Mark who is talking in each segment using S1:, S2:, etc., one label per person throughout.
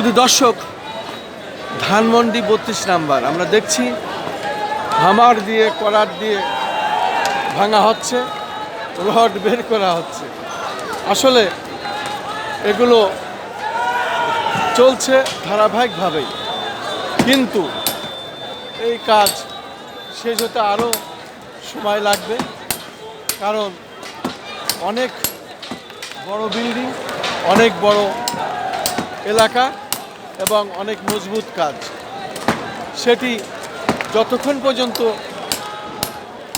S1: শুধু দর্শক, ধানমন্ডি বত্রিশ নাম্বার। আমরা দেখছি হামার দিয়ে, করার দিয়ে ভাঙা হচ্ছে, রড বের করা হচ্ছে। আসলে এগুলো চলছে ধারাবাহিকভাবেই। কিন্তু এই কাজ শেষ হতে আরও সময় লাগবে, কারণ অনেক বড় বিল্ডিং, অনেক বড় এলাকা এবং অনেক মজবুত কাজ। সেটি যতক্ষণ পর্যন্ত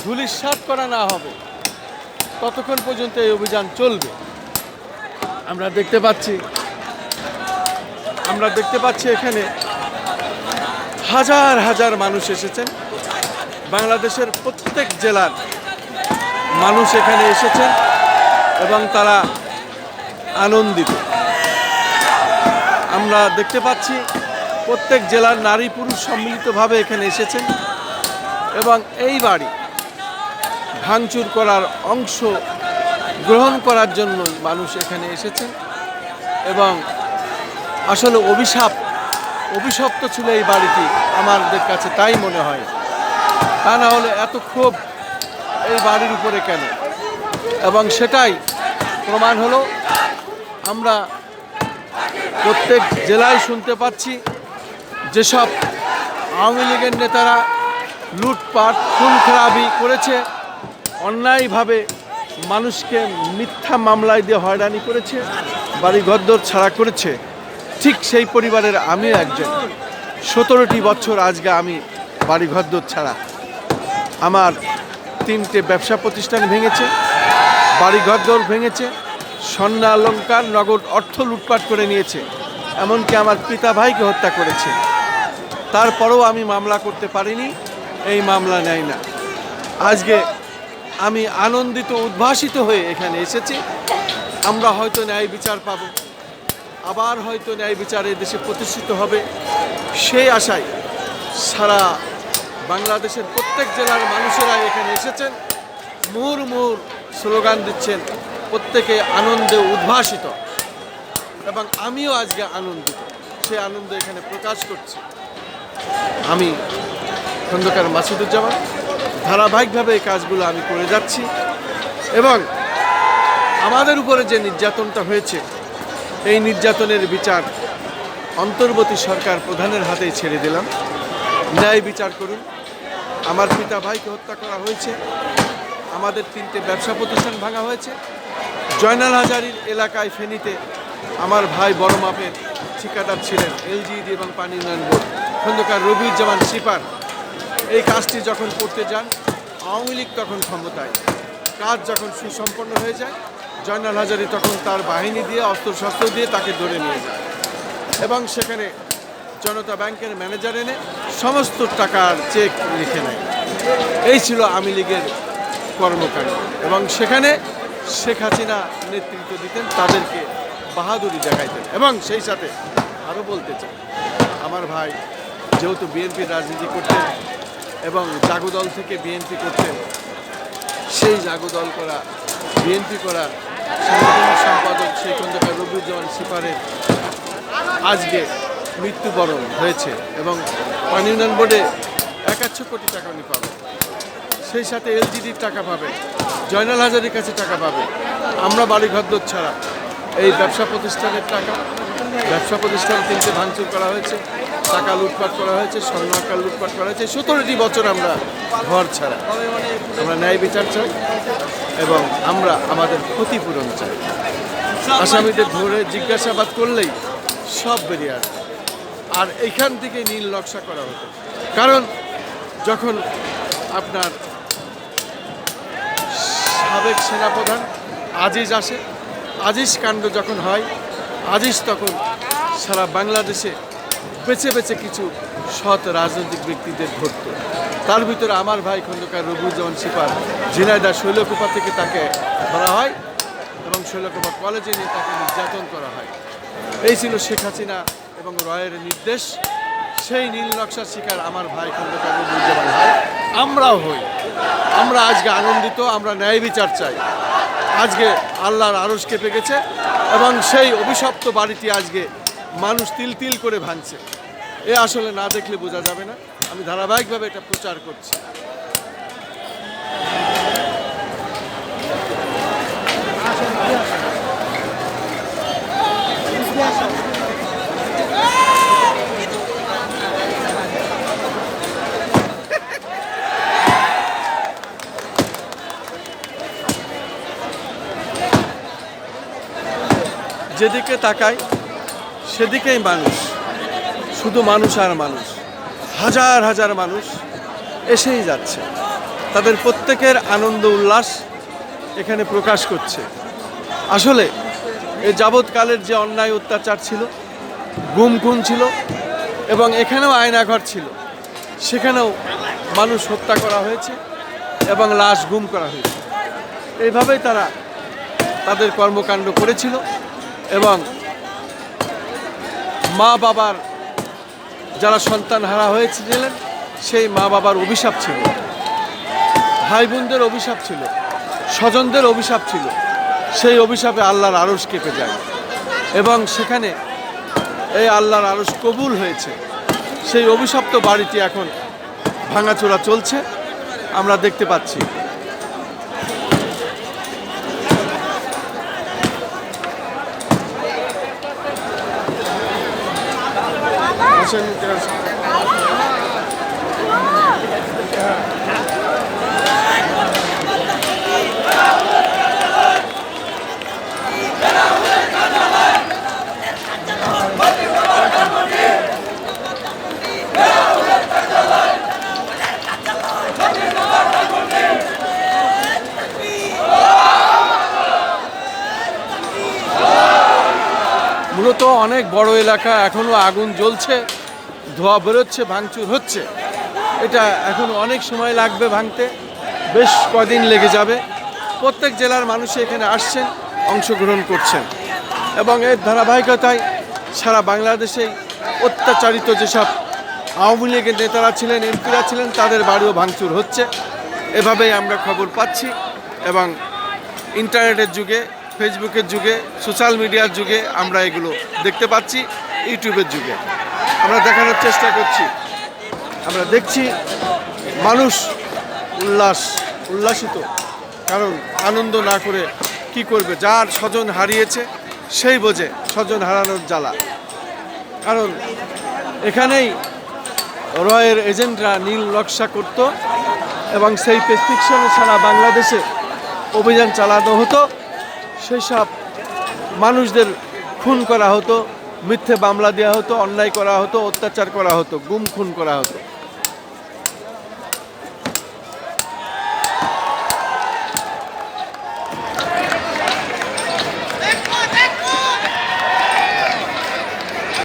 S1: ধুলিস্বাদ করা না হবে, ততক্ষণ পর্যন্ত এই অভিযান চলবে। আমরা দেখতে পাচ্ছি, আমরা দেখতে পাচ্ছি এখানে হাজার হাজার মানুষ এসেছেন। বাংলাদেশের প্রত্যেক জেলার মানুষ এখানে এসেছেন এবং তারা আনন্দিত। আমরা দেখতে পাচ্ছি প্রত্যেক জেলার নারী পুরুষ সম্মিলিতভাবে এখানে এসেছেন এবং এই বাড়ি ভাঙচুর করার অংশ গ্রহণ করার জন্য মানুষ এখানে এসেছেন এবং আসলে অভিশাপ, অভিশপ্ত ছিল এই বাড়িটি আমাদের কাছে তাই মনে হয়। তা না হলে এত ক্ষোভ এই বাড়ির উপরে কেন? এবং সেটাই প্রমাণ হলো, আমরা প্রত্যেক জেলায় শুনতে পাচ্ছি যেসব আওয়ামী লীগের নেতারা লুটপাট খুন খারাপি করেছে, অন্যায়ভাবে মানুষকে মিথ্যা মামলায় দিয়ে হয়রানি করেছে বাড়ি ঘরদোর ছাড়া করেছে। ঠিক সেই পরিবারের আমিও একজন। সতেরোটি বছর আজকে আমি বাড়ি ঘরদোর ছাড়া। আমার তিনটে ব্যবসা প্রতিষ্ঠান ভেঙেছে বাড়ি ঘরদোর ভেঙেছে স্বর্ণ অলঙ্কার নগদ অর্থ লুটপাট করে নিয়েছে, এমনকি আমার পিতা ভাইকে হত্যা করেছে। তারপরেও আমি মামলা করতে পারিনি, এই মামলা নেয় না। আজকে আমি আনন্দিত, উদ্ভাসিত হয়ে এখানে এসেছি। আমরা হয়তো ন্যায় বিচার পাব, আবার হয়তো ন্যায় বিচার দেশে প্রতিষ্ঠিত হবে। সেই আশায় সারা বাংলাদেশের প্রত্যেক জেলার মানুষেরা এখানে এসেছেন। মুহুর মুহুর স্লোগান দিচ্ছেন প্রত্যেকে আনন্দে উদ্ভাসিত। এবং আমিও আজকে আনন্দিত। সে আনন্দ এখানে প্রকাশ করছি। আমি খন্দকার মাসুদুজ্জামান, ধারাবাহিকভাবে এই কাজগুলো আমি করে যাচ্ছি। এবং আমাদের উপরে যে নির্যাতনটা হয়েছে, এই নির্যাতনের বিচার অন্তর্বর্তী সরকার প্রধানের হাতেই ছেড়ে দিলাম। ন্যায় বিচার করুন। আমার পিতা ভাইকে হত্যা করা হয়েছে। আমাদের তিনটে ব্যবসা প্রতিষ্ঠান ভাঙা হয়েছে। জয়নাল হাজারির এলাকায় ফেনীতে আমার ভাই বড় মাপের ঠিকাদার ছিলেন এলজিডি এবং পানি উন্নয়ন বোর্ড। খন্দকার রবিউজ্জামান সিপার, এই কাজটি যখন করতে যান, আওয়ামী লীগ তখন ক্ষমতায়। কাজ যখন সুসম্পন্ন হয়ে যায়, জয়নাল হাজারি তখন তার বাহিনী দিয়ে, অস্ত্রশস্ত্র দিয়ে তাকে ধরে নিয়ে যায়। এবং সেখানে জনতা ব্যাংকের ম্যানেজার এনে সমস্ত টাকার চেক লিখে নেয়। এই ছিল আওয়ামী লীগের কর্মকাণ্ড। এবং সেখানে শেখ হাসিনা নেতৃত্ব দিতেন, তাদেরকে বাহাদুরি দেখাইতেন। এবং সেই সাথে আরও বলতে চাই, আমার ভাই যেহেতু বিএনপির রাজনীতি করতেন এবং জাগোদল থেকে বিএনপি করতেন, সেই জাগোদল করা, বিএনপি করা সম্পাদক সেই খন্দকার রবিউজ্জামান সিপারের আজকে মৃত্যুবরণ হয়েছে এবং পানি উন্নয়ন বোর্ডে একাশো কোটি টাকা উনি পাবেন। সেই সাথে এলজিডির টাকা পাবে জয়নাল হাজারের কাছে টাকা পাবে। আমরা বাড়ি ঘরদোর ছাড়া। এই ব্যবসা প্রতিষ্ঠানের টাকা। ব্যবসা প্রতিষ্ঠান তিনটে ভাঙচুর করা হয়েছে। টাকা লুটপাট করা হয়েছে, স্বর্ণ আকার লুটপাট করা হয়েছে। সতেরোটি বছর আমরা ঘর ছাড়া। আমরা ন্যায় বিচার চাই এবং আমরা আমাদের ক্ষতিপূরণ চাই। আসামিদের ধরে জিজ্ঞাসাবাদ করলেই সব বেরিয়ে আসবে আর এখান থেকে নীল নকশা করা হতো। কারণ যখন আপনার সাবেক সেনাপ্রধান আজিজ আসে। আজিজ কাণ্ড যখন হয়, আজিজ তখন সারা বাংলাদেশে বেছে বেছে কিছু সৎ রাজনৈতিক ব্যক্তিদের ধরত। তার ভিতরে আমার ভাই খন্দকার রঘুজ্জামান সিপার ঝিনাইদা শৈলকুপা থেকে তাকে ধরা হয় এবং শৈলকুপা কলেজে নিয়ে তাকে নির্যাতন করা হয়। এই ছিল শেখ হাসিনা এবং রয়ের নির্দেশ। সেই নীল নকশার শিকার আমার ভাই খন্দকার রঘুজ্জামান হয় আমরাও হই। আমরা আজকে আনন্দিত, আমরা ন্যায় বিচার চাই। আজকে আল্লাহর আরস কেঁপে গেছে এবং সেই অভিশপ্ত বাড়িটি আজকে মানুষ তিল তিল করে ভাঙছে। এ আসলে না দেখলে বোঝা যাবে না। আমি ধারাবাহিকভাবে এটা প্রচার করছি। যেদিকে তাকাই, সেদিকেই মানুষ। শুধু মানুষ আর মানুষ। হাজার হাজার মানুষ এসেই যাচ্ছে। তাদের প্রত্যেকের আনন্দ উল্লাস এখানে প্রকাশ করছে। আসলে এই যাবৎকালের যে অন্যায় অত্যাচার ছিল, গুম খুন ছিল এবং এখানেও আয়নাঘর ছিল, সেখানেও মানুষ হত্যা করা হয়েছে এবং লাশ গুম করা হয়েছে। এইভাবেই তারা তাদের কর্মকাণ্ড করেছিল। এবং মা বাবার যারা সন্তান হারা হয়েছিলেন, সেই মা বাবার অভিশাপ ছিল। ভাই বোনদের অভিশাপ ছিল, স্বজনদের অভিশাপ ছিল। সেই অভিশাপে আল্লাহর আরস কেঁপে যায় এবং সেখানে এই আল্লাহর আরস কবুল হয়েছে। সেই অভিশপ্ত বাড়িটি এখন ভাঙাচোরা চলছে, আমরা দেখতে পাচ্ছি। Hacen, gracias. মূলত অনেক বড় এলাকা এখনও আগুন জ্বলছে, ধোয়া বেরোচ্ছে, ভাঙচুর হচ্ছে। এটা এখন অনেক সময় লাগবে ভাঙতে, বেশ কদিন লেগে যাবে। প্রত্যেক জেলার মানুষ এখানে আসছেন, অংশগ্রহণ করছেন। এবং এর ধারাবাহিকতায় সারা বাংলাদেশে অত্যাচারিত যেসব আওয়ামী লীগের নেতারা ছিলেন, এমপিরা ছিলেন, তাদের বাড়িও ভাঙচুর হচ্ছে। এভাবেই আমরা খবর পাচ্ছি এবং ইন্টারনেটের যুগে ফেসবুকের যুগে, সোশ্যাল মিডিয়ার যুগে আমরা এগুলো দেখতে পাচ্ছি, ইউটিউবের যুগে। আমরা দেখানোর চেষ্টা করছি। আমরা দেখছি মানুষ উল্লাস, উল্লাসিত। কারণ আনন্দ না করে কি করবে? যার স্বজন হারিয়েছে, সেই বোঝে স্বজন হারানোর জ্বালা। কারণ এখানেই রয়ের এজেন্টরা নীল নকশা করত এবং সেই প্রেসক্রিপশনে সারা বাংলাদেশে অভিযান চালানো হতো। সেই সব মানুষদের খুন করা হতো, মিথ্যে মামলা দেওয়া হতো, অন্যায় করা হতো, অত্যাচার করা হতো, গুম খুন করা হতো।